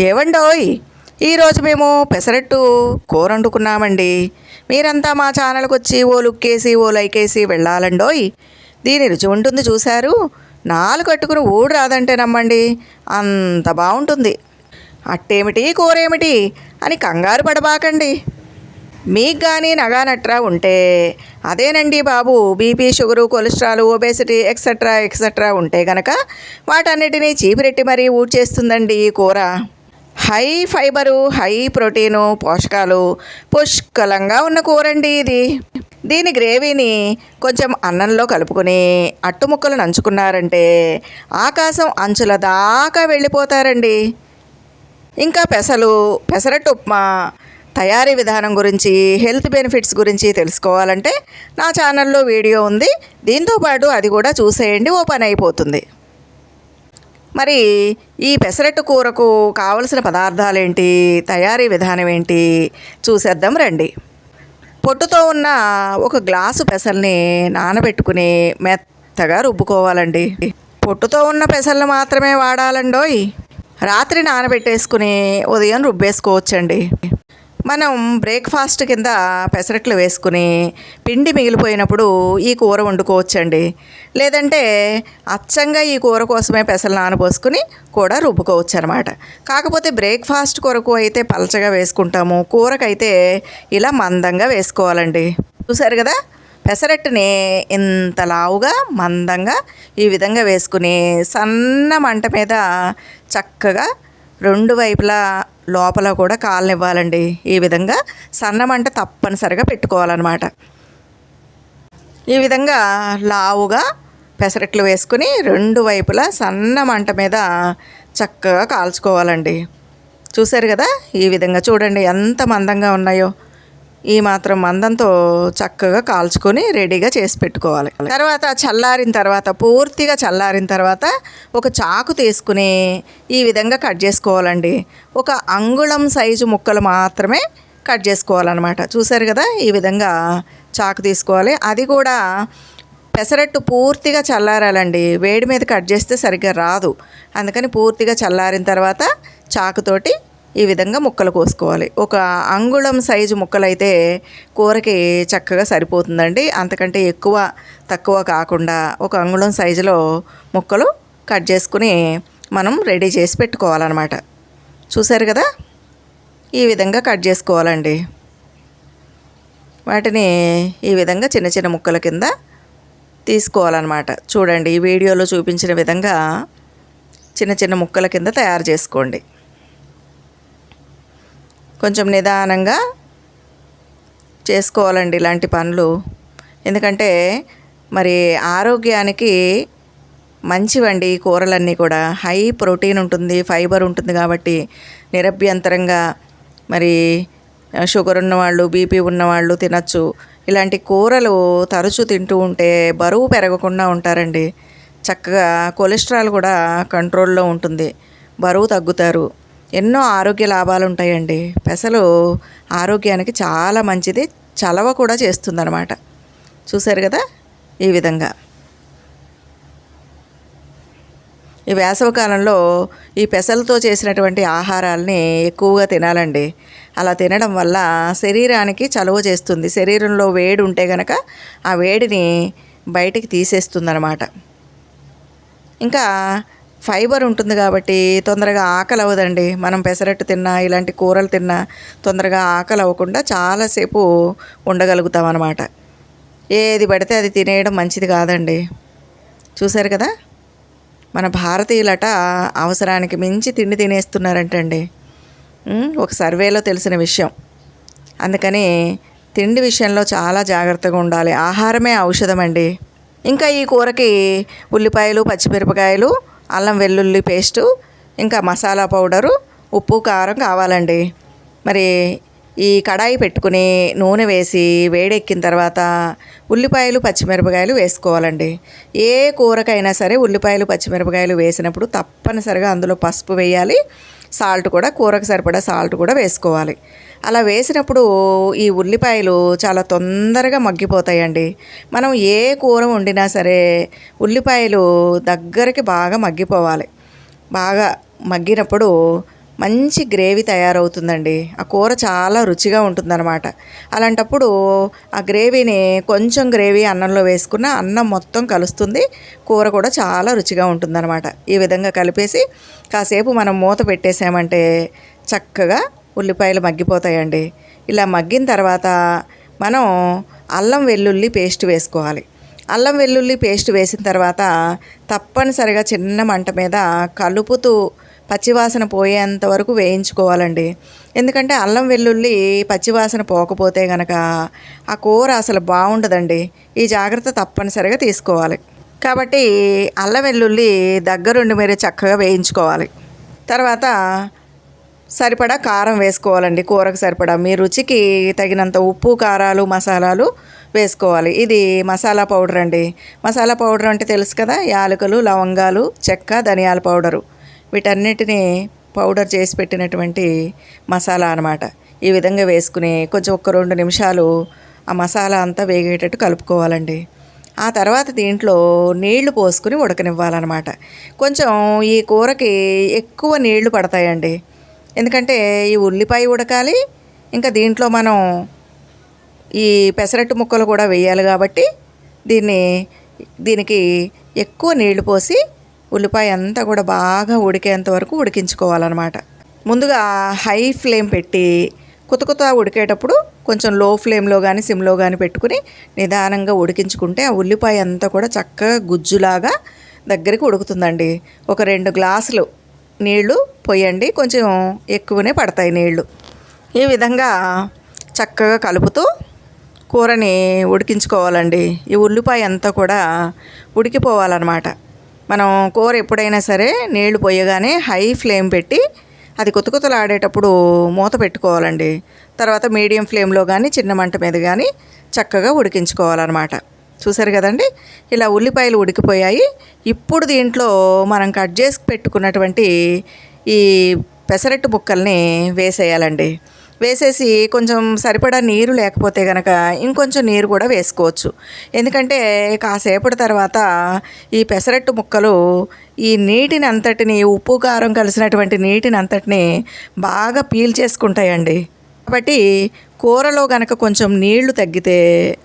ఏవండోయ్ ఈరోజు మేము పెసరట్టు కూర వండుకున్నామండి మీరంతా మా ఛానల్కి వచ్చి ఓ లుక్కేసి ఓ లైకేసి వెళ్ళాలండోయ్. దీని రుచి ఉంటుంది చూశారు? నాలుగు కట్టుకుని ఊడు రాదంటే నమ్మండి. అంత బాగుంటుంది అట్టేమిటి కూర ఏమిటి అని కంగారు పడబాకండి. మీకు కానీ నగానట్రా ఉంటే అదేనండి బాబు BP sugar cholesterol obesity etcetera etcetera ఉంటే గనక వాటన్నిటినీ చీపిరెట్టి మరీ ఊడ్చేస్తుందండి ఈ కూర. హై ఫైబరు హై ప్రోటీను పోషకాలు పుష్కలంగా ఉన్న కూరండి ఇది. దీని గ్రేవీని కొంచెం అన్నంలో కలుపుకొని అట్టు ముక్కలు నంచుకున్నారంటే ఆకాశం అంచుల దాకా వెళ్ళిపోతారండి. ఇంకా పెసలు పెసరట్టు ఉప్మా తయారీ విధానం గురించి హెల్త్ బెనిఫిట్స్ గురించి తెలుసుకోవాలంటే నా ఛానల్లో వీడియో ఉంది. దీంతో పాటు అది కూడా చూసేయండి ఓ పని అయిపోతుంది. మరి ఈ పెసరట్టు కూరకు కావలసిన పదార్థాలు ఏంటి తయారీ విధానం ఏంటి? చూసేద్దాం రండి. పొట్టుతో ఉన్న ఒక గ్లాసు పెసల్ని నానబెట్టుకుని మెత్తగా రుబ్బుకోవాలండి. పొట్టుతో ఉన్న పెసల్ని మాత్రమే వాడాలండోయ్. రాత్రి నానబెట్టేసుకుని ఉదయం రుబ్బేసుకోవచ్చండి. మనం బ్రేక్ఫాస్ట్ కింద పెసరట్లు వేసుకుని పిండి మిగిలిపోయినప్పుడు ఈ కూర వండుకోవచ్చండి. లేదంటే అచ్చంగా ఈ కూర కోసమే పెసలు నానబోసుకుని కూడా రుబ్బుకోవచ్చు అనమాట కాకపోతే బ్రేక్ఫాస్ట్ కొరకు అయితే పలచగా వేసుకుంటాము. కూరకైతే ఇలా మందంగా వేసుకోవాలండి. చూసారు కదా? పెసరట్టుని ఇంత లావుగా మందంగా ఈ విధంగా వేసుకుని సన్న మంట మీద చక్కగా రెండు వైపులా లోపల కూడా కాలనివ్వాలండి ఈ విధంగా సన్న మంట తప్పనిసరిగా పెట్టుకోవాలన్నమాట. ఈ విధంగా లావుగా పెసరట్లు వేసుకుని రెండు వైపులా సన్న మంట మీద చక్కగా కాల్చుకోవాలండి. చూశారు కదా? ఈ విధంగా చూడండి ఎంత మందంగా ఉన్నాయో. ఈ మాత్రం మందంతో చక్కగా కాల్చుకొని రెడీగా చేసి పెట్టుకోవాలి. తర్వాత చల్లారిన తర్వాత పూర్తిగా చల్లారిన తర్వాత ఒక చాకు తీసుకుని ఈ విధంగా కట్ చేసుకోవాలండి. ఒక అంగుళం సైజు ముక్కలు మాత్రమే కట్ చేసుకోవాలన్నమాట. చూసారు కదా? ఈ విధంగా చాకు తీసుకోవాలి. అది కూడా పెసరట్టు పూర్తిగా చల్లారాలండి. వేడి మీద కట్ చేస్తే సరిగ్గా రాదు. అందుకని పూర్తిగా చల్లారిన తర్వాత చాకుతోటి ఈ విధంగా ముక్కలు కోసుకోవాలి. ఒక అంగుళం సైజు ముక్కలైతే కూరకి చక్కగా సరిపోతుందండి. అంతకంటే ఎక్కువ తక్కువ కాకుండా ఒక అంగుళం సైజులో ముక్కలు కట్ చేసుకుని మనం రెడీ చేసి పెట్టుకోవాలన్నమాట. చూసారు కదా? ఈ విధంగా కట్ చేసుకోవాలండి. వాటిని ఈ విధంగా చిన్న చిన్న ముక్కల కింద తీసుకోవాలన్నమాట. చూడండి ఈ వీడియోలో చూపించిన విధంగా చిన్న చిన్న ముక్కల కింద తయారు చేసుకోండి. కొంచెం నిదానంగా చేసుకోవాలండి ఇలాంటి పనులు. ఎందుకంటే మరి ఆరోగ్యానికి మంచివండి ఈ కూరలన్నీ కూడా. హై ప్రోటీన్ ఉంటుంది ఫైబర్ ఉంటుంది కాబట్టి నిరభ్యంతరంగా మరి షుగర్ ఉన్నవాళ్ళు బీపీ ఉన్నవాళ్ళు తినచ్చు. ఇలాంటి కూరలు తరచూ తింటూ ఉంటే బరువు పెరగకుండా ఉంటారండి. చక్కగా కొలెస్ట్రాల్ కూడా కంట్రోల్లో ఉంటుంది. బరువు తగ్గుతారు. ఎన్నో ఆరోగ్య లాభాలు ఉంటాయండి. పెసలు ఆరోగ్యానికి చాలా మంచిది. చలవ కూడా చేస్తుందన్నమాట. చూశారు కదా? ఈ విధంగా. ఈ వేసవకాలంలో ఈ పెసలతో చేసినటువంటి ఆహారాల్ని ఎక్కువగా తినాలండి. అలా తినడం వల్ల శరీరానికి చలువ చేస్తుంది. శరీరంలో వేడి ఉంటే గనక ఆ వేడిని బయటికి తీసేస్తుందన్నమాట. ఇంకా ఫైబర్ ఉంటుంది కాబట్టి తొందరగా ఆకలి అవ్వదండి మనం పెసరట్టు తిన్నా ఇలాంటి కూరలు తిన్నా తొందరగా ఆకలి అవ్వకుండా చాలాసేపు ఉండగలుగుతాం అన్నమాట ఏది పడితే అది తినేయడం మంచిది కాదండి. చూశారు కదా? మన భారతీయులట అవసరానికి మించి తిండి తినేస్తున్నారంటండి. ఒక సర్వేలో తెలిసిన విషయం. అందుకని తిండి విషయంలో చాలా జాగ్రత్తగా ఉండాలి. ఆహారమే ఔషధం అండి ఇంకా ఈ కూరకి ఉల్లిపాయలు పచ్చిమిరపకాయలు అల్లం వెల్లుల్లి పేస్టు ఇంకా మసాలా పౌడరు ఉప్పు కారం కావాలండి. మరి ఈ కడాయి పెట్టుకుని నూనె వేసి వేడెక్కిన తర్వాత ఉల్లిపాయలు పచ్చిమిరపకాయలు వేసుకోవాలండి. ఏ కూరకైనా సరే ఉల్లిపాయలు పచ్చిమిరపకాయలు వేసినప్పుడు తప్పనిసరిగా అందులో పసుపు వేయాలి. సాల్ట్ కూడా కూరకు సరిపడా సాల్ట్ కూడా వేసుకోవాలి. అలా వేసినప్పుడు ఈ ఉల్లిపాయలు చాలా తొందరగా మగ్గిపోతాయండి. మనం ఏ కూర వండినా సరే ఉల్లిపాయలు దగ్గరికి బాగా మగ్గిపోవాలి. బాగా మగ్గినప్పుడు మంచి గ్రేవీ తయారవుతుందండి. ఆ కూర చాలా రుచిగా ఉంటుందన్నమాట. అలాంటప్పుడు ఆ గ్రేవీని కొంచెం గ్రేవీ అన్నంలో వేసుకున్న అన్నం మొత్తం కలుస్తుంది. కూర కూడా చాలా రుచిగా ఉంటుందన్నమాట. ఈ విధంగా కలిపేసి కాసేపు మనం మూత పెట్టేసామంటే చక్కగా ఉల్లిపాయలు మగ్గిపోతాయండి. ఇలా మగ్గిన తర్వాత మనం అల్లం వెల్లుల్లి పేస్ట్ వేసుకోవాలి. అల్లం వెల్లుల్లి పేస్ట్ వేసిన తర్వాత తప్పనిసరిగా చిన్న మంట మీద కలుపుతూ పచ్చివాసన పోయేంత వరకు వేయించుకోవాలండి. ఎందుకంటే అల్లం వెల్లుల్లి పచ్చివాసన పోకపోతే గనక ఆ కూర అసలు బాగుండదండి. ఈ జాగ్రత్త తప్పనిసరిగా తీసుకోవాలి. కాబట్టి అల్లం వెల్లుల్లి దగ్గరుండి మీరు చక్కగా వేయించుకోవాలి. తర్వాత సరిపడా కారం వేసుకోవాలండి. కూరకు సరిపడా. మీ రుచికి తగినంత ఉప్పు కారాలు మసాలాలు వేసుకోవాలి. ఇది మసాలా పౌడర్ అండి. మసాలా పౌడర్ అంటే తెలుసు కదా? యాలకులు లవంగాలు చెక్క ధనియాల పౌడరు. వీటన్నిటిని పౌడర్ చేసి పెట్టినటువంటి మసాలా అనమాట ఈ విధంగా వేసుకుని కొంచెం ఒక రెండు నిమిషాలు ఆ మసాలా అంతా వేగేటట్టు కలుపుకోవాలండి. ఆ తర్వాత దీంట్లో నీళ్ళు పోసుకుని ఉడకనివ్వాలన్నమాట. కొంచెం ఈ కూరకి ఎక్కువ నీళ్ళు పడతాయండి. ఎందుకంటే ఈ ఉల్లిపాయ ఉడకాలి ఇంకా దీంట్లో మనం ఈ పెసరట్టు ముక్కలు కూడా వేయాలి కాబట్టి దీన్ని దీనికి ఎక్కువ నీళ్ళు పోసి ఉల్లిపాయ అంతా కూడా బాగా ఉడికేంత వరకు ఉడికించుకోవాలన్నమాట. ముందుగా హై ఫ్లేమ్ పెట్టి కొత్త కొత్త ఉడికేటప్పుడు కొంచెం లో ఫ్లేమ్లో కానీ సిమ్లో కానీ పెట్టుకుని నిదానంగా ఉడికించుకుంటే ఆ ఉల్లిపాయ అంతా కూడా చక్కగా గుజ్జులాగా దగ్గరికి ఉడుకుతుందండి. ఒక రెండు గ్లాసులు నీళ్ళు పోయండి కొంచెం ఎక్కువనే పడతాయి నీళ్ళు. ఈ విధంగా చక్కగా కలుపుతూ కూరని ఉడికించుకోవాలండి. ఈ ఉల్లిపాయ అంతా కూడా ఉడికిపోవాలన్నమాట. మనం కూర ఎప్పుడైనా సరే నీళ్ళు పోయగానే హై ఫ్లేమ్ పెట్టి అది కొత్త మూత పెట్టుకోవాలండి. తర్వాత మీడియం ఫ్లేమ్లో కానీ చిన్న మంట మీద కానీ చక్కగా ఉడికించుకోవాలన్నమాట. చూసారు కదండి? ఇలా ఉల్లిపాయలు ఉడికిపోయాయి. ఇప్పుడు దీంట్లో మనం కట్ చేసి పెట్టుకున్నటువంటి ఈ పెసరట్టు ముక్కల్ని వేసేయాలండి. వేసేసి కొంచెం సరిపడా నీరు లేకపోతే కనుక ఇంకొంచెం నీరు కూడా వేసుకోవచ్చు. ఎందుకంటే కాసేపటి తర్వాత ఈ పెసరట్టు ముక్కలు ఈ నీటిని అంతటిని ఉప్పు కారం కలిసినటువంటి నీటిని అంతటిని బాగా పీల్ చేసుకుంటాయండి. కాబట్టి కూరలో కనుక కొంచెం నీళ్ళు తగ్గితే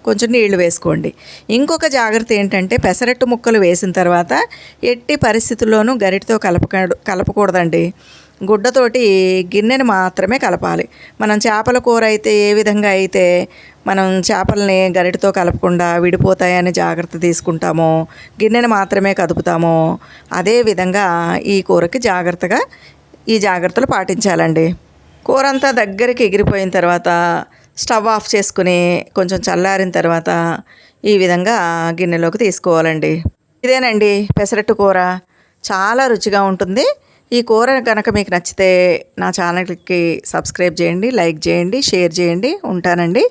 కొంచెం నీళ్ళు వేసుకోండి. ఇంకొక జాగ్రత్త ఏంటంటే పెసరట్టు ముక్కలు వేసిన తర్వాత ఎట్టి పరిస్థితుల్లోనూ గరిటితో కలపక కలపకూడదండి. గుడ్డతోటి గిన్నెని మాత్రమే కలపాలి. మనం చేపల కూర అయితే ఏ విధంగా అయితే మనం చేపల్ని గరిటతో కలపకుండా విడిపోతాయని జాగ్రత్త తీసుకుంటామో గిన్నెని మాత్రమే కదుపుతామో అదే విధంగా ఈ కూరకి జాగ్రత్తగా ఈ జాగ్రత్తలు పాటించాలండి. కూర అంతా దగ్గరికి ఎగిరిపోయిన తర్వాత స్టవ్ ఆఫ్ చేసుకుని కొంచెం చల్లారిన తర్వాత ఈ విధంగా గిన్నెలోకి తీసుకోవాలండి. ఇదేనండి పెసరట్టు కూర. చాలా రుచిగా ఉంటుంది. ఈ కూర కనుక మీకు నచ్చితే నా ఛానల్కి సబ్స్క్రైబ్ చేయండి లైక్ చేయండి షేర్ చేయండి. ఉంటానండి.